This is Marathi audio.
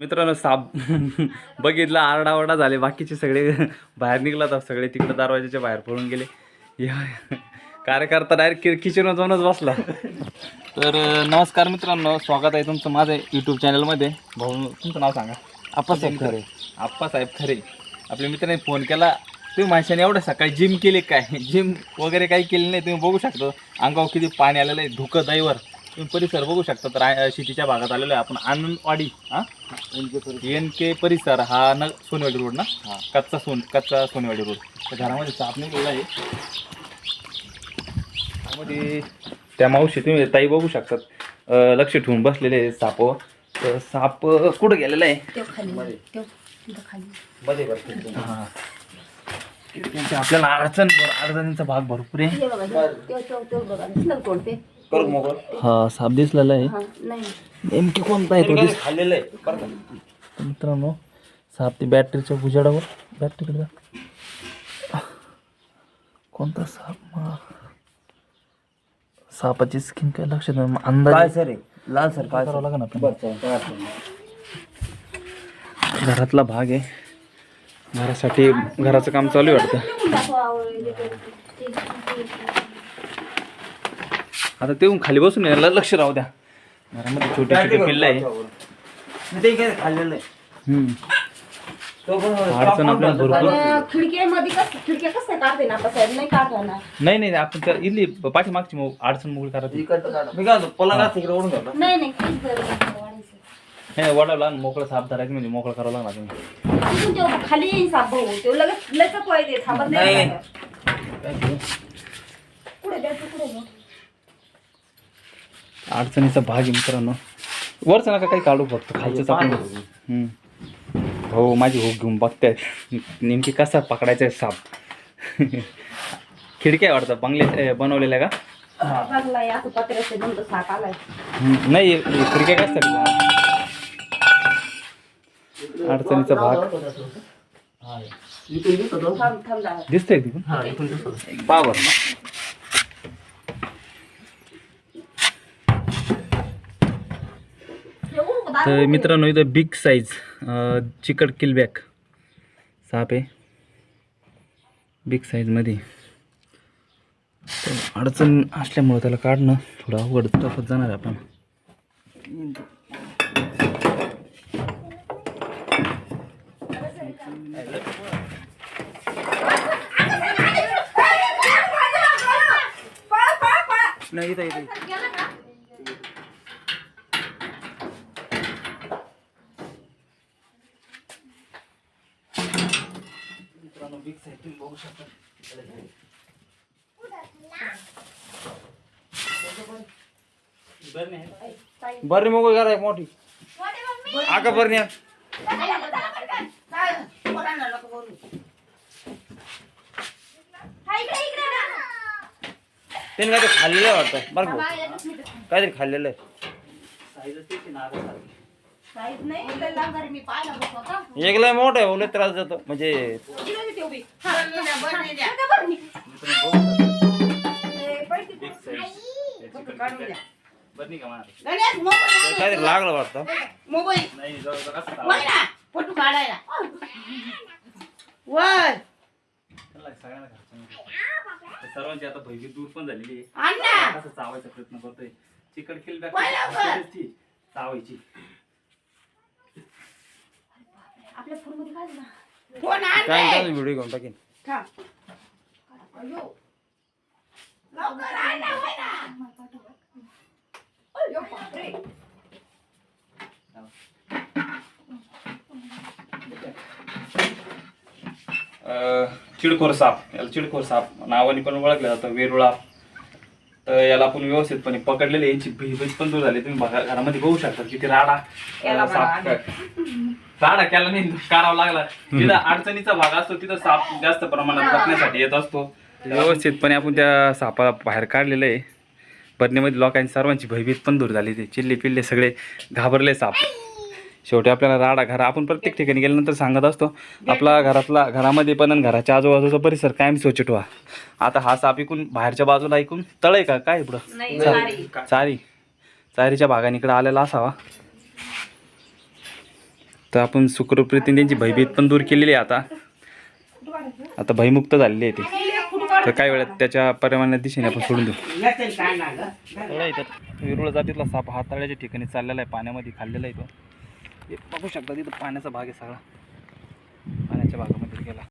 मित्रांनो साप बघितला आरडाओरडा झाले. बाकीचे सगळे बाहेर निघला तर सगळे तिकडे दरवाजाच्या बाहेर पळून गेले. या कार्यकर्ता डायरेक्ट किचनवर जाऊनच बसला. तर नमस्कार मित्रांनो. स्वागत आहे तुमचं माझं यूट्यूब चॅनलमध्ये भाऊ तुमचं नाव सांगा. आप्पासाहेब खरे. आप्पासाहेब खरे. आपल्या मित्राने फोन केला. तुम्ही माणसाने एवढं सकाळी जिम केली काय? जिम वगैरे काही केली नाही. तुम्ही बघू शकता. अंगावर किती पाणी आलेलं आहे. धुकं दैवर तुम्ही परिसर बघू शकता. तर आ- शेतीच्या भागात आलेलो आहे आपण. आनंदवाडी हां? एन के परिसर हा न सोनेवाडी रोड ना? कच्चा सोन कच्चा सोनेवाडी रोड. त्या घरामध्ये साप निघलेला आहे. त्यामध्ये त्या मावशी तुम्ही ताई बघू शकतात. अं, लक्ष ठेवून बसलेले आहे साप. तर साप कुठं गेलेला आहे? खाली. तिथं खाली. हां. त्यांची आपल्याला अडचण अडचणीचा भाग भरपूर आहे. बघा तेव तेव तेव बघा. दिसलं कोण ते हा साप दिसलेला आहे हा नाही नेमकी कोणता आहे तो दिस खाल्लेलं आहे मित्रांनो साप ती बॅटरीच्या उजाडावर बॅटरीकडे जा. कोणता साप? सापाची स्किन काय लक्षात नाही. मग अंदाज काय सर आहे लाल सर काय करावं लागेल नाही. घरातला भाग आहे घरासाठी घराचं काम चालू आहे वाटतं निघून दाखवा, आवळलेले ते- ते- ते- आता ते खाली बसून यायला लक्ष राहू द्या. घरामध्ये छोटे छोटे पिल्ल आहे नाही, ते काय खाल्लेलं आहे. हम्म. तो पण अडचण आपल्याला भरपूर अं, खिडकीमध्ये कस खिडक्या कसं काढते ना आता साहेब नाही काढणार नाही नाही आपण त्या इथली पाठीमागची मग अडचण मोकळी करायची. मी काय पलंग असं इकडे ओढून घ्या. नाही नाही काहीच गरज नाही वाढायचं. नाही वडाला आणि मोकळं साप धरायचं म्हणजे मोकळं करावं लागणार तुम्ही तिथून खाली येईन साप भाऊ. लगेच लगेच थांबत नाही नाही. पुढे द्यायचं मग. अडचणीचा भाग आहे मित्रांनो. वरचं नका काही काढू फक्त खालचंच आपण हम्म. हो माझी हुक घेऊन बघतायत नेमकी कसा पकडायचा आहे साप? खिडक्या वाटतं बंगले बनवलेल्या का? बघलाय असं पत्र्याचे बंद साप आलाय. हम्म, नाही हे खिडक्या काय असतात अडचणीचा भाग? थांब थांब. दिसतंय तिथून? हा बाबर तर मित्रांनो इथं बिग साईज चिकट किलबॅक साप आहे. बिग साईजमध्ये तर अडचण असल्यामुळं त्याला काढणं थोडं अवघड टफत जाणार आपण. नाही इथं इथं. बरं मग करा मोठी. आका बरं न्या. त्याने काय खाल्लेलं आहे वाटतं. बरं? काहीतरी खाल्लेलं आहे. नाही. मी पाहिला. एकला मोठं आहे ओले त्रास देतो. म्हणजे इकडे देते उभी. हा, बरं नी. ए, पैसे दे. फक्त काढून द्या. गणेश, मोबाईल काहीतरी लागलं वाटतं. मोबाईल. वय ना, फोटो काढायला. वय सर्वांची आता भयभीत दूर पण झालेली आहे. ना कसं चावायचा प्रयत्न करतोय. चिकट पहिला वर. चावायची. आपल्या फोनमध्ये ना फोन काय. काय व्हिडिओ घेऊन टाकेन. चिडखोर साप. याला चिडखोर साप. नावाने पण ओळखलं जातं वेरुळा. याला आपण व्यवस्थितपणे पकडलेले यांची भीभीत पण दूर झाली. तुम्ही बघा घरामध्ये बघू शकता किती राडा केला साप राडा केला नाही करावा लागला. तिथं अडचणीचा भाग असतो तिथं साप जास्त प्रमाणात जपण्यासाठी येत असतो. व्यवस्थितपणे आपण त्या सापाला बाहेर काढलेलं आहे. बरणीमध्ये लोकांची सर्वांची भयभीत पण दूर झाली ते चिल्ले पिल्ले सगळे घाबरले साप. शेवटी आपल्याला राडा घरा आपण प्रत्येक ठिकाणी गेल्यानंतर सांगत असतो आपला घरातला घरामध्ये पण आणि घराच्या आजूबाजूचा परिसर कायम स्वच्छ ठेवा. आता हा साप ऐकून बाहेरच्या बाजूला ऐकून तळे का? काय इकडं? चारी. चारीच्या भागाने इकडं आलेला असावा. तर आपण शुक्रप्रीतीने त्यांची भयभीत पण दूर केलेली आहे आता. आता भयमुक्त झालेली आहे ती. तर काही वेळात त्याच्या पर्यावरणात दिशेने आपण सोडून देऊ. विरुळ जातीतला साप हाताळ्याच्या ठिकाणी चाललेला आहे पाण्यामध्ये खाल्लेला आहे तो. बघू शकता तिथं पाण्याचा भाग आहे सगळा. पाण्याच्या भागामध्ये गेला.